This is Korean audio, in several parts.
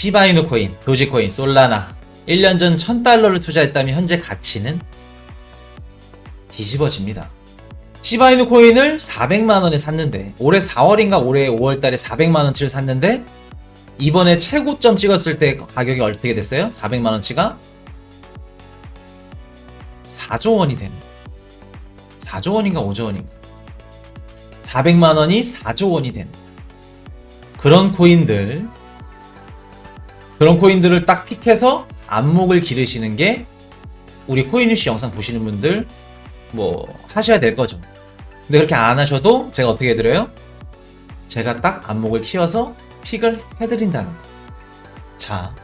시바이누 코인, 도지코인, 솔라나 1년 전 1000달러를 투자했다면 현재 가치는 뒤집어집니다. 시바이누 코인을 400만 원에 샀는데 올해 4월인가 올해 5월 달에 400만 원치를 샀는데 이번에 최고점 찍었을 때 가격이 어떻게 됐어요? 400만 원치가 4조 원이 되는 4조 원인가 5조 원인가 400만 원이 4조 원이 되는 그런 코인들 그런 코인들을 딱 픽해서 안목을 기르시는 게 우리 코인뉴스 영상 보시는 분들 뭐 하셔야 될 거죠. 근데 그렇게 안 하셔도 제가 어떻게 해드려요? 제가 딱 안목을 키워서 픽을 해드린다는 거. 자,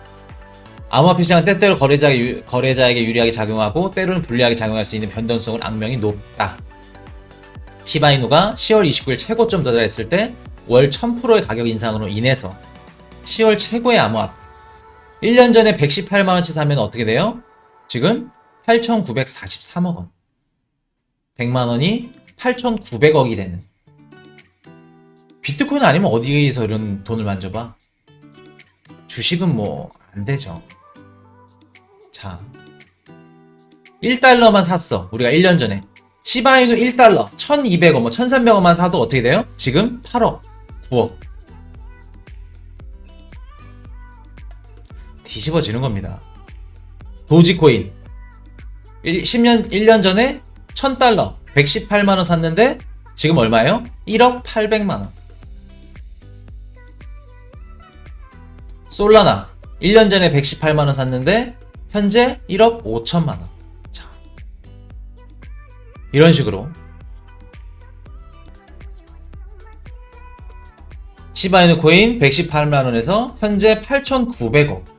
암호화폐 시장은 때때로 거래자에게, 유- 거래자에게 유리하게 작용하고 때로는 불리하게 작용할 수 있는 변동성은 악명이 높다. 시바이누가 10월 29일 최고점 도달했을 때 월 1000%의 가격 인상으로 인해서 10월 최고의 암호화폐 1년 전에 118만원치 사면 어떻게 돼요? 지금 8,943억 원. 100만원이 8,900억이 되는. 비트코인 아니면 어디에서 이런 돈을 만져봐? 주식은 뭐, 안 되죠. 자. 1달러만 샀어. 우리가 1년 전에. 시바이누 1달러, 1200원, 뭐 1300원만 사도 어떻게 돼요? 지금 8억, 9억. 뒤집어지는 겁니다. 도지코인. 10년, 1년 전에 1000달러, 118만 원 샀는데 지금 얼마예요? 1억 800만 원. 솔라나. 1년 전에 118만 원 샀는데 현재 1억 5천만 원. 자. 이런 식으로. 시바이누 코인 118만 원에서 현재 8,900억.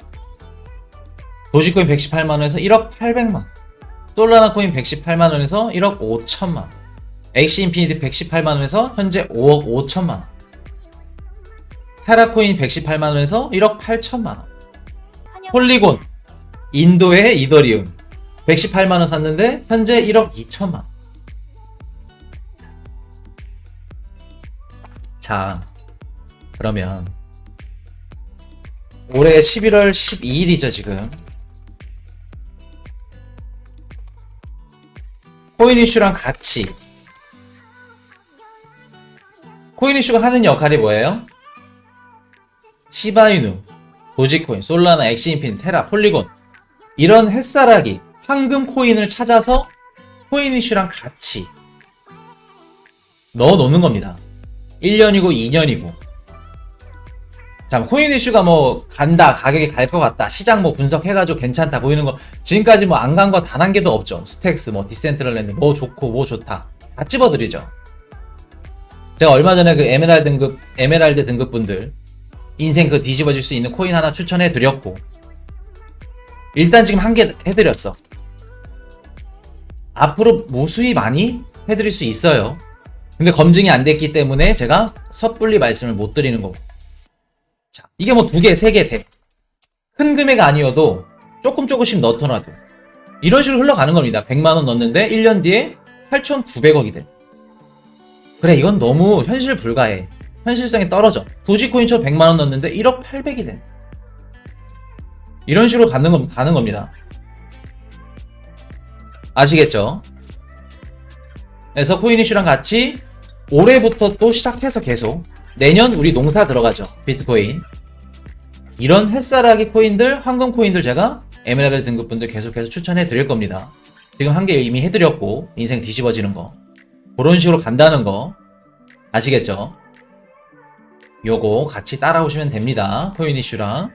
도지코인 118만원에서 1억 800만. 솔라나 코인 118만원에서 1억 5천만. 엑시 인피니티 118만원에서 현재 5억 5천만. 테라코인 118만원에서 1억 8천만. 폴리곤 인도의 이더리움 118만원 샀는데 현재 1억 2천만. 자, 그러면 올해 11월 12일이죠, 지금. 코인 이슈랑 같이 코인 이슈가 하는 역할이 뭐예요? 시바이누, 도지코인, 솔라나, 엑시인핀, 테라, 폴리곤 이런 햇살하기 황금 코인을 찾아서 코인 이슈랑 같이 넣어 놓는 겁니다. 1년이고 2년이고 자, 코인 이슈가 뭐 간다, 가격이 갈 것 같다, 시장 뭐 분석해가지고 괜찮다 보이는 거 지금까지 뭐 안 간 거 단 한 개도 없죠. 스택스, 뭐 디센트럴랜드, 뭐 좋고 뭐 좋다 다 찝어드리죠. 제가 얼마 전에 그 에메랄드 등급, 에메랄드 등급 분들 인생 그 뒤집어질 수 있는 코인 하나 추천해 드렸고 일단 지금 한 개 해드렸어. 앞으로 무수히 많이 해드릴 수 있어요. 근데 검증이 안 됐기 때문에 제가 섣불리 말씀을 못 드리는 거고. 자, 이게 뭐 두 개, 세 개 돼. 큰 금액 아니어도 조금 조금씩 넣더라도 이런 식으로 흘러가는 겁니다. 100만 원 넣는데 1년 뒤에 8,900억이 돼. 그래, 이건 너무 현실 불가해. 현실성이 떨어져. 도지코인처럼 100만 원 넣는데 1억 800이 돼. 이런 식으로 가는, 겁- 가는 겁니다. 아시겠죠? 그래서 코인 이슈랑 같이 올해부터 또 시작해서 계속 내년 우리 농사 들어가죠. 비트코인. 이런 햇살하기 코인들, 황금 코인들 제가 에메랄드 등급분들 계속해서 추천해 드릴 겁니다. 지금 한 개 이미 해드렸고, 인생 뒤집어지는 거. 그런 식으로 간다는 거. 아시겠죠? 요거 같이 따라오시면 됩니다. 코인 이슈랑.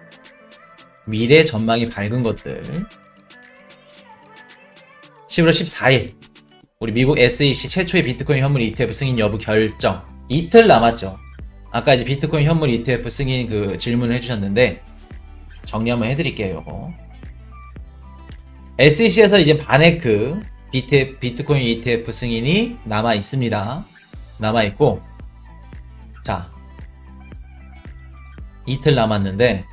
미래 전망이 밝은 것들. 11월 14일. 우리 미국 SEC 최초의 비트코인 현물 ETF 승인 여부 결정. 이틀 남았죠. 아까 이제 비트코인 현물 ETF 승인 그 질문을 해주셨는데 정리 한번 해드릴게요. 요거. SEC에서 이제 바네크 비트, 비트코인 ETF 승인이 남아 있습니다. 남아 있고 자 이틀 남았는데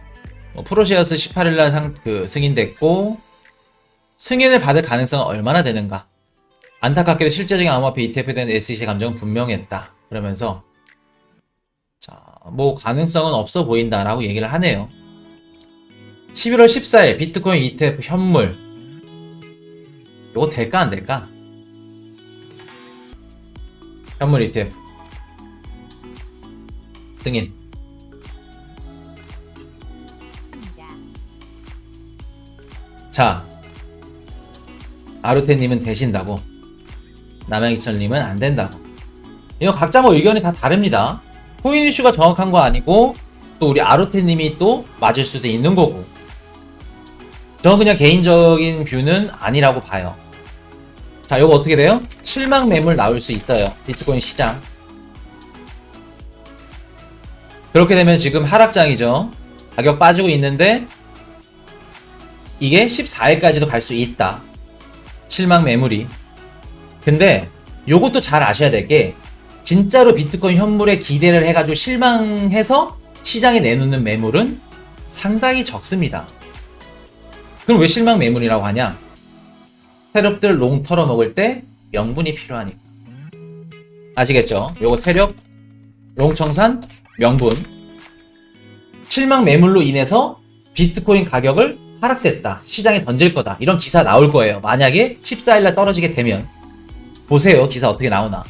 뭐 프로쉐어스 18일날 상, 그 승인됐고 승인을 받을 가능성은 얼마나 되는가? 안타깝게도 실제적인 암호화폐 ETF에 대한 SEC 감정은 분명했다. 그러면서 자, 뭐 가능성은 없어 보인다라고 얘기를 하네요. 11월 14일 비트코인 ETF 현물. 요거 될까 안 될까? 현물 ETF. 승인. 자, 아루테님은 되신다고. 남양이철님은 안 된다고. 이거 각자 뭐 의견이 다 다릅니다. 코인 이슈가 정확한 거 아니고 또 우리 아루테님이 또 맞을 수도 있는 거고. 저는 그냥 개인적인 뷰는 아니라고 봐요. 자, 이거 어떻게 돼요? 실망 매물 나올 수 있어요. 비트코인 시장. 그렇게 되면 지금 하락장이죠. 가격 빠지고 있는데 이게 14일까지도 갈 수 있다. 실망 매물이. 근데 요것도 잘 아셔야 될게 진짜로 비트코인 현물에 기대를 해가지고 실망해서 시장에 내놓는 매물은 상당히 적습니다. 그럼 왜 실망 매물이라고 하냐? 세력들 롱 털어 먹을 때 명분이 필요하니까. 아시겠죠? 요거 세력, 롱 청산, 명분. 실망 매물로 인해서 비트코인 가격을 하락됐다. 시장에 던질 거다. 이런 기사 나올 거예요. 만약에 14일날 떨어지게 되면. 보세요. 기사 어떻게 나오나.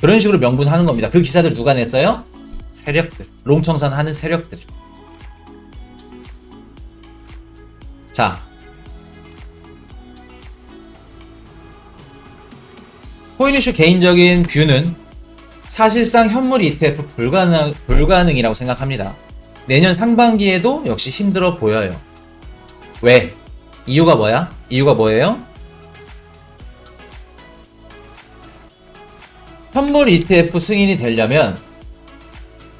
그런 식으로 명분하는 겁니다. 그 기사들 누가 냈어요? 세력들. 롱청산 하는 세력들. 자. 코인이슈 개인적인 뷰는 사실상 현물 ETF 불가능, 불가능이라고 생각합니다. 내년 상반기에도 역시 힘들어 보여요. 왜? 이유가 뭐야? 이유가 뭐예요? 현물 ETF 승인이 되려면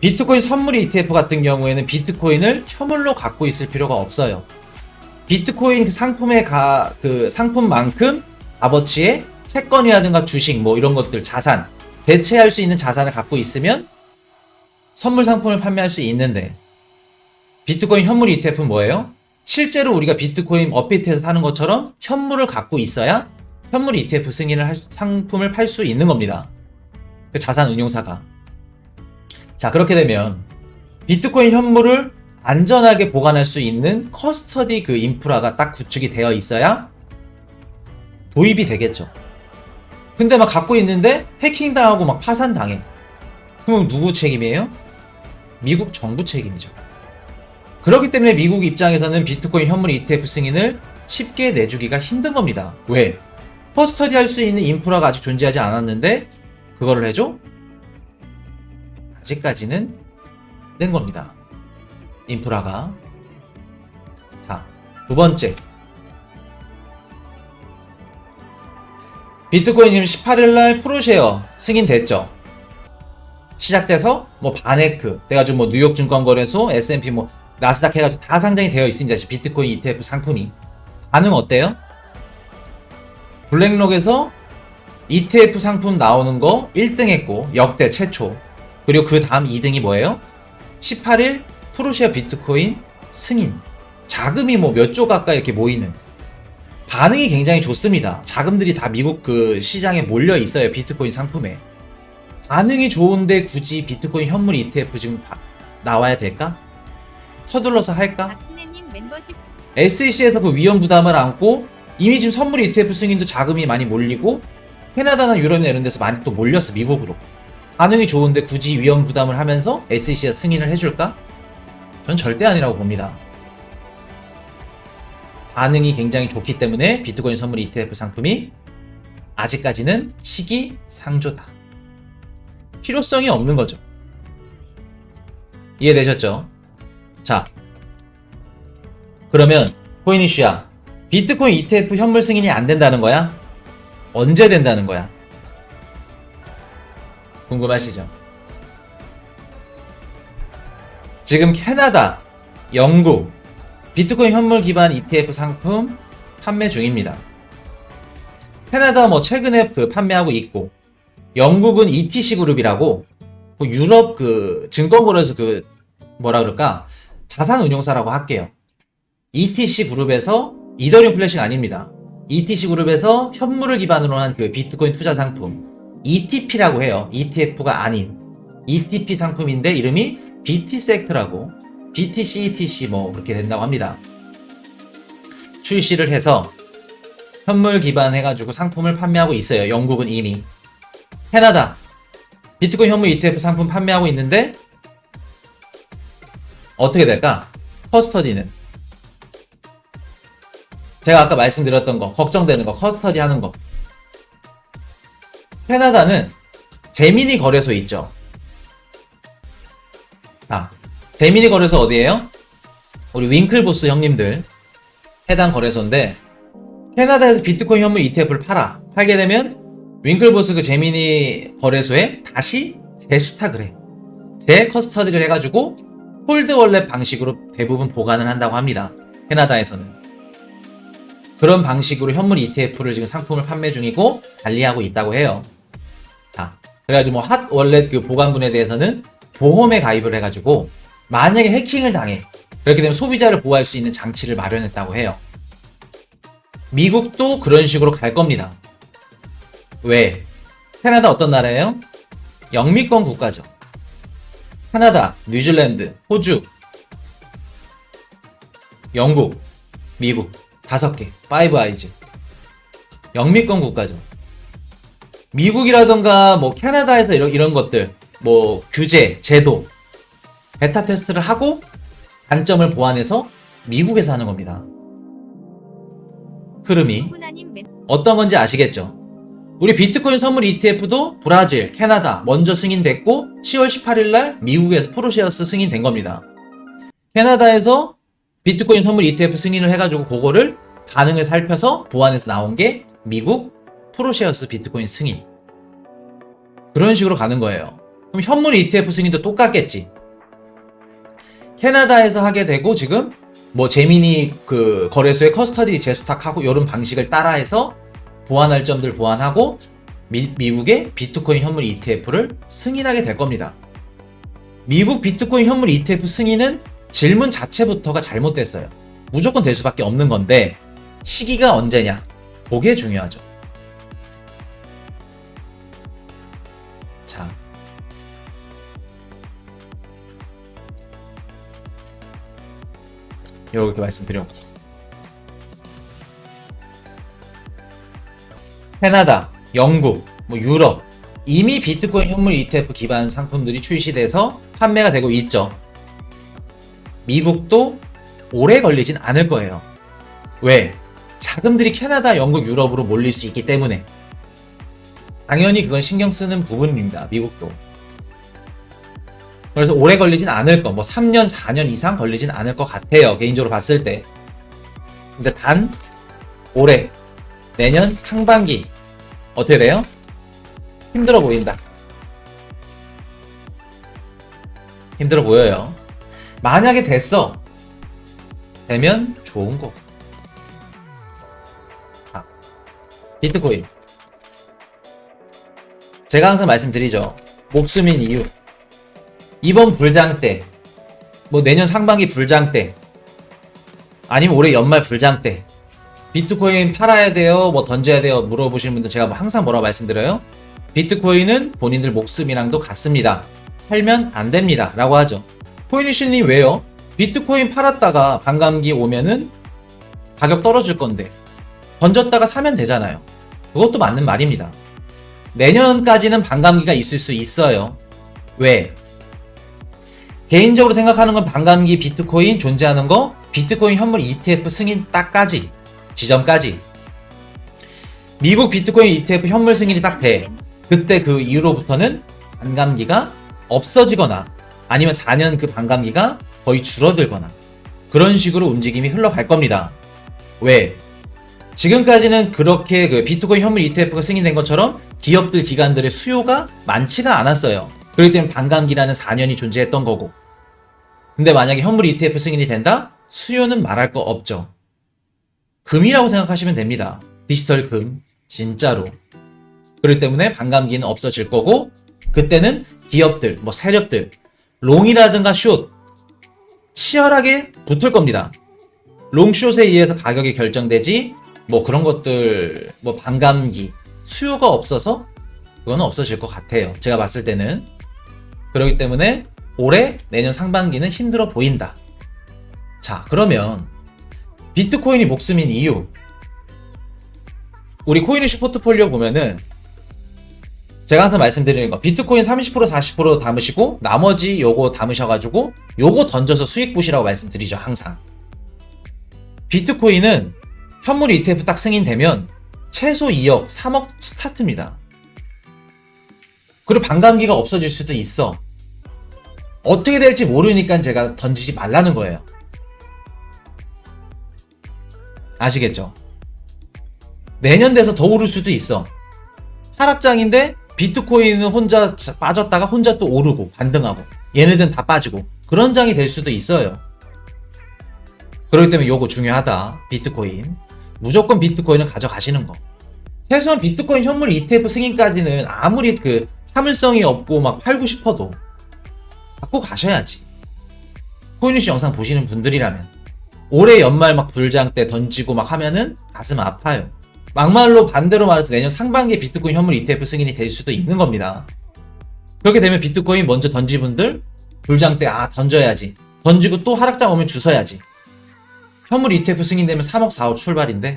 비트코인 선물 ETF 같은 경우에는 비트코인을 현물로 갖고 있을 필요가 없어요. 비트코인 그 상품의 가, 그 상품만큼 값어치의 채권이라든가 주식 뭐 이런 것들 자산 대체할 수 있는 자산을 갖고 있으면 선물 상품을 판매할 수 있는데 비트코인 현물 ETF는 뭐예요? 실제로 우리가 비트코인 업비트에서 사는 것처럼 현물을 갖고 있어야 현물 ETF 승인을 할 수- 상품을 팔 수 있는 겁니다. 그 자산 운용사가. 자, 그렇게 되면 비트코인 현물을 안전하게 보관할 수 있는 커스터디 그 인프라가 딱 구축이 되어 있어야 도입이 되겠죠. 근데 막 갖고 있는데 해킹 당하고 막 파산 당해. 그럼 누구 책임이에요? 미국 정부 책임이죠. 그렇기 때문에 미국 입장에서는 비트코인 현물 ETF 승인을 쉽게 내주기가 힘든 겁니다. 왜? 커스터디 할 수 있는 인프라가 아직 존재하지 않았는데 그거를 해줘? 아직까지는 안된 겁니다. 인프라가. 자, 두 번째. 비트코인 지금 18일날 프로쉐어 승인됐죠? 시작돼서 뭐 바네크, 돼가지고 뭐 뉴욕 증권거래소, S&P 뭐 나스닥 해가지고 다 상장이 되어 있습니다. 비트코인 ETF 상품이. 반응 어때요? 블랙록에서 ETF 상품 나오는 거 1등 했고 역대 최초 그리고 그 다음 2등이 뭐예요? 18일 프로쉐어 비트코인 승인 자금이 뭐 몇 조 가까이 이렇게 모이는 반응이 굉장히 좋습니다 자금들이 다 미국 그 시장에 몰려 있어요 비트코인 상품에 반응이 좋은데 굳이 비트코인 현물 ETF 지금 바- 나와야 될까? 서둘러서 할까? SEC에서 그 위험 부담을 안고 이미 지금 선물 ETF 승인도 자금이 많이 몰리고 캐나다나 유럽이나 이런 데서 많이 또 몰렸어 미국으로 반응이 좋은데 굳이 위험 부담을 하면서 SEC가 승인을 해줄까? 전 절대 아니라고 봅니다 반응이 굉장히 좋기 때문에 비트코인 선물 ETF 상품이 아직까지는 시기상조다 필요성이 없는 거죠 이해되셨죠? 자 그러면 코인 이슈야. 비트코인 ETF 현물 승인이 안 된다는 거야? 언제 된다는 거야? 궁금하시죠? 지금 캐나다, 영국, 비트코인 현물 기반 ETF 상품 판매 중입니다. 캐나다 뭐 최근에 그 판매하고 있고, 영국은 ETC 그룹이라고 그 유럽 그 증권거래소 그 뭐라 그럴까 자산 운용사라고 할게요. ETC 그룹에서 이더리움 플래시가 아닙니다. ETC 그룹에서 현물을 기반으로 한 그 비트코인 투자 상품 ETP라고 해요. ETF가 아닌 ETP 상품인데 이름이 BT 섹트라고 BTC, ETC 뭐 그렇게 된다고 합니다. 출시를 해서 현물 기반 해가지고 상품을 판매하고 있어요. 영국은 이미. 캐나다 비트코인 현물 ETF 상품 판매하고 있는데 어떻게 될까? 커스터디는 제가 아까 말씀드렸던 거 걱정되는 거 커스터디 하는 거 캐나다는 제미니 거래소 있죠. 아, 제미니 거래소 어디예요? 우리 윙클보스 형님들 해당 거래소인데 캐나다에서 비트코인 현물 ETF를 팔아 팔게 되면 윙클보스 그 제미니 거래소에 다시 재수탁을 해. 재커스터디를 해가지고 홀드 월렛 방식으로 대부분 보관을 한다고 합니다. 캐나다에서는. 그런 방식으로 현물 ETF를 지금 상품을 판매 중이고 관리하고 있다고 해요. 자, 그래가지고 뭐 핫 월렛 그 보관분에 대해서는 보험에 가입을 해가지고 만약에 해킹을 당해 그렇게 되면 소비자를 보호할 수 있는 장치를 마련했다고 해요. 미국도 그런 식으로 갈 겁니다. 왜? 캐나다 어떤 나라예요? 영미권 국가죠. 캐나다, 뉴질랜드, 호주, 영국, 미국 다섯 개, 파이브 아이즈. 영미권 국가죠. 미국이라던가 뭐 캐나다에서 이런 이런 것들 뭐 규제, 제도, 베타 테스트를 하고 단점을 보완해서 미국에서 하는 겁니다. 흐름이 어떤 건지 아시겠죠? 우리 비트코인 선물 ETF도 브라질, 캐나다 먼저 승인됐고 10월 18일 날 미국에서 프로쉐어스 승인된 겁니다. 캐나다에서 비트코인 선물 ETF 승인을 해가지고 그거를 반응을 살펴서 보완해서 나온 게 미국 프로쉐어스 비트코인 승인. 그런 식으로 가는 거예요. 그럼 현물 ETF 승인도 똑같겠지. 캐나다에서 하게 되고 지금 뭐 제미니 그 거래소에 커스터디 재수탁하고 이런 방식을 따라해서 보완할 점들 보완하고 미, 미국의 비트코인 현물 ETF를 승인하게 될 겁니다. 미국 비트코인 현물 ETF 승인은 질문 자체부터가 잘못됐어요. 무조건 될 수밖에 없는 건데 시기가 언제냐? 그게 중요하죠. 자. 이렇게 말씀드렸고. 캐나다, 영국, 뭐 유럽 이미 비트코인 현물 ETF 기반 상품들이 출시돼서 판매가 되고 있죠. 미국도 오래 걸리진 않을 거예요. 왜? 자금들이 캐나다, 영국, 유럽으로 몰릴 수 있기 때문에. 당연히 그건 신경 쓰는 부분입니다. 미국도. 그래서 오래 걸리진 않을 거, 뭐 3년, 4년 이상 걸리진 않을 것 같아요. 개인적으로 봤을 때. 근데 단, 올해, 내년 상반기, 어떻게 돼요? 힘들어 보인다. 힘들어 보여요. 만약에 됐어. 되면 좋은 거고. 아, 비트코인. 제가 항상 말씀드리죠. 목숨인 이유. 이번 불장 때, 뭐 내년 상반기 불장 때, 아니면 올해 연말 불장 때, 비트코인 팔아야 돼요? 뭐 던져야 돼요? 물어보시는 분들 제가 뭐 항상 뭐라고 말씀드려요? 비트코인은 본인들 목숨이랑도 같습니다. 팔면 안 됩니다. 라고 하죠. 코인이슈님 왜요? 비트코인 팔았다가 반감기 오면은 가격 떨어질 건데 던졌다가 사면 되잖아요. 그것도 맞는 말입니다. 내년까지는 반감기가 있을 수 있어요. 왜? 개인적으로 생각하는 건 반감기 비트코인 존재하는 거 비트코인 현물 ETF 승인 딱까지 지점까지 미국 비트코인 ETF 현물 승인이 딱 돼. 그때 그 이후로부터는 반감기가 없어지거나 아니면 4년 그 반감기가 거의 줄어들거나 그런 식으로 움직임이 흘러갈 겁니다. 왜? 지금까지는 그렇게 그 비트코인 현물 ETF가 승인된 것처럼 기업들 기관들의 수요가 많지가 않았어요. 그렇기 때문에 반감기라는 4년이 존재했던 거고. 근데 만약에 현물 ETF 승인이 된다? 수요는 말할 거 없죠. 금이라고 생각하시면 됩니다. 디지털 금. 진짜로. 그렇기 때문에 반감기는 없어질 거고, 그때는 기업들, 뭐 세력들, 롱이라든가 숏, 치열하게 붙을 겁니다. 롱숏에 의해서 가격이 결정되지, 뭐 그런 것들, 뭐 반감기, 수요가 없어서 그거는 없어질 것 같아요. 제가 봤을 때는. 그렇기 때문에 올해, 내년 상반기는 힘들어 보인다. 자, 그러면 비트코인이 목숨인 이유. 우리 코인이슈 포트폴리오 보면은 제가 항상 말씀드리는 거 비트코인 30% 40% 담으시고 나머지 요거 담으셔가지고 요거 던져서 수익 보시라고 말씀드리죠 항상. 비트코인은 현물 ETF 딱 승인되면 최소 2억 3억 스타트입니다. 그리고 반감기가 없어질 수도 있어. 어떻게 될지 모르니까 제가 던지지 말라는 거예요. 아시겠죠? 내년 돼서 더 오를 수도 있어. 하락장인데 비트코인은 혼자 자- 빠졌다가 혼자 또 오르고 반등하고 얘네들은 다 빠지고 그런 장이 될 수도 있어요. 그렇기 때문에 요거 중요하다. 비트코인. 무조건 비트코인은 가져가시는 거. 최소한 비트코인 현물 ETF 승인까지는 아무리 그 참을성이 없고 막 팔고 싶어도 갖고 가셔야지. 코인이슈 영상 보시는 분들이라면 올해 연말 막 불장 때 던지고 막 하면은 가슴 아파요. 막말로 반대로 말해서 내년 상반기에 비트코인 현물 ETF 승인이 될 수도 있는 겁니다. 그렇게 되면 비트코인 먼저 던지 분들 불장 때 아 던져야지. 던지고 또 하락장 오면 주서야지. 현물 ETF 승인되면 3억 4억 출발인데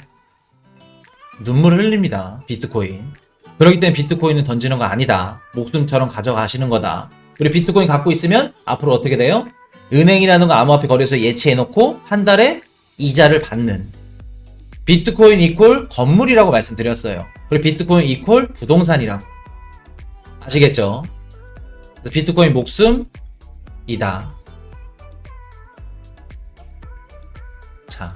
눈물을 흘립니다. 비트코인. 그렇기 때문에 비트코인은 던지는 거 아니다. 목숨처럼 가져가시는 거다. 그리고 비트코인 갖고 있으면 앞으로 어떻게 돼요? 은행이라는 거 암호화폐 거래소에 예치해놓고 한 달에 이자를 받는 비트코인 이퀄 건물이라고 말씀드렸어요. 그리고 비트코인 이퀄 부동산이라고. 아시겠죠? 비트코인 목숨이다. 자.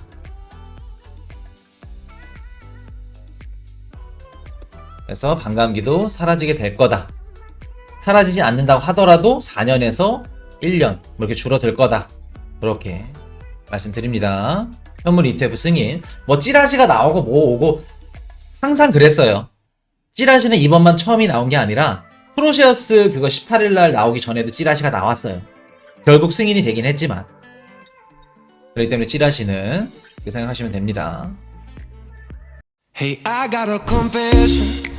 그래서 반감기도 사라지게 될 거다. 사라지지 않는다고 하더라도 4년에서 1년 뭐 이렇게 줄어들 거다. 그렇게 말씀드립니다. 현물 ETF 승인. 뭐 찌라시가 나오고 뭐 오고 항상 그랬어요. 찌라시는 이번만 처음이 나온 게 아니라 프로시어스 그거 18일 날 나오기 전에도 찌라시가 나왔어요. 결국 승인이 되긴 했지만. 그렇기 때문에 찌라시는 그렇게 생각하시면 됩니다. Hey, I got a confession.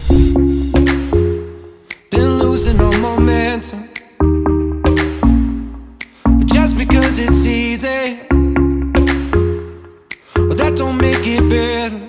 Been losing all momentum. Just because it's easy, that don't make it better.